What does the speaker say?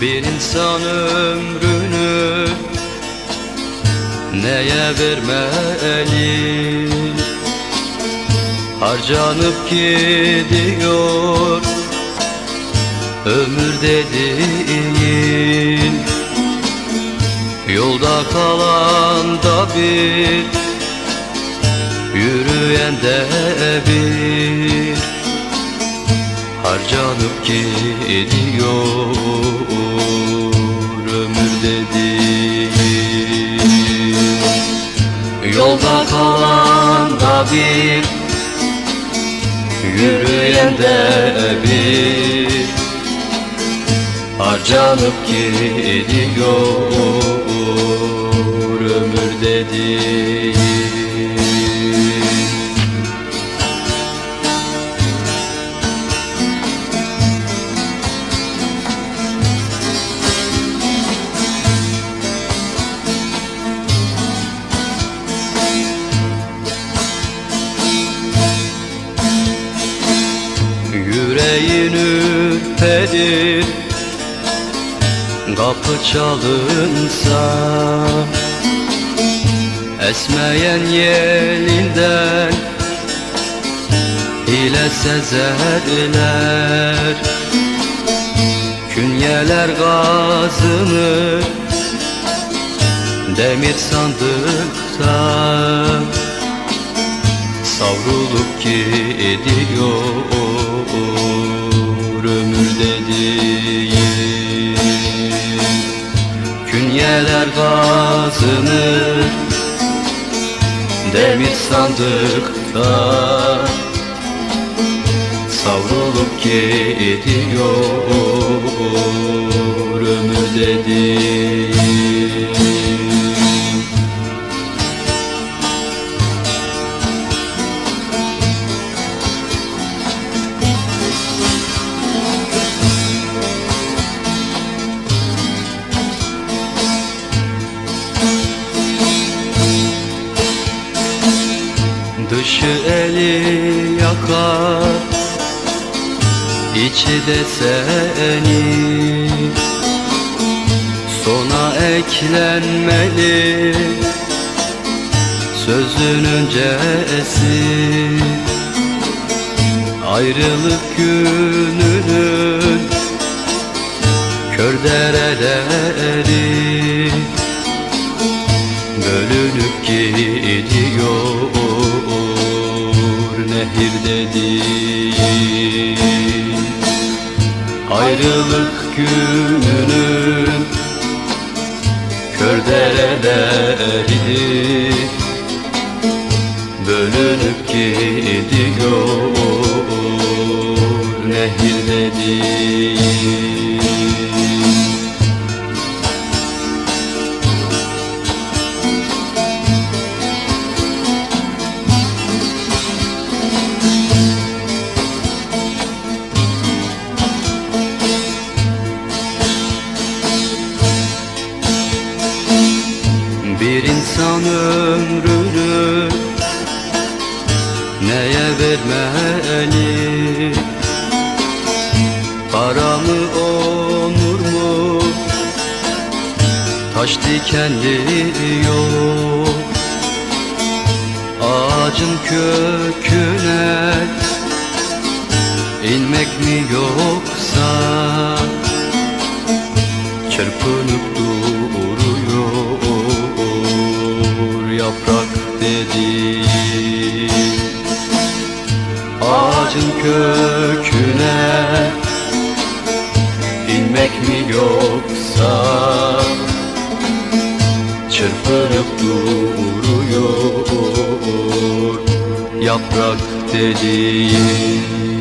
Bir insan ömrünü neye vermeli? Harcanıp gidiyor ömür dediğin. Yolda kalan da bir Yürüyen de bir. Harcanıp gidiyor bir Yürüyen de bir. Harcanıp gidiyor ömür dediğin Yüreğin ürperir Kapı çalınsa Esmeyen yelinden Hile sezerler. Künyeler gazınır Demir sandıkta Savrulup gidiyor ömür dediğin Künyeler gazınır Demir sandıkta Savrulup gidiyor ömür dediğin Eli yakar. İçi de seni. Sona eklenmeli. Sözün öncesi. Ayrılık gününün Kör dereleri dediğin Ayrılık gününün kör dereleri Bölünüp gidiyor nehir dediğin Bir insan ömrünü neye vermeli? Para mı onur mu? Taş dikenli yol Ağacın köküne inmek mi yoksa Çırpınıp duruyor Ağacın köküne inmek mi yoksa? Çırpınıp duruyor yaprak dediğin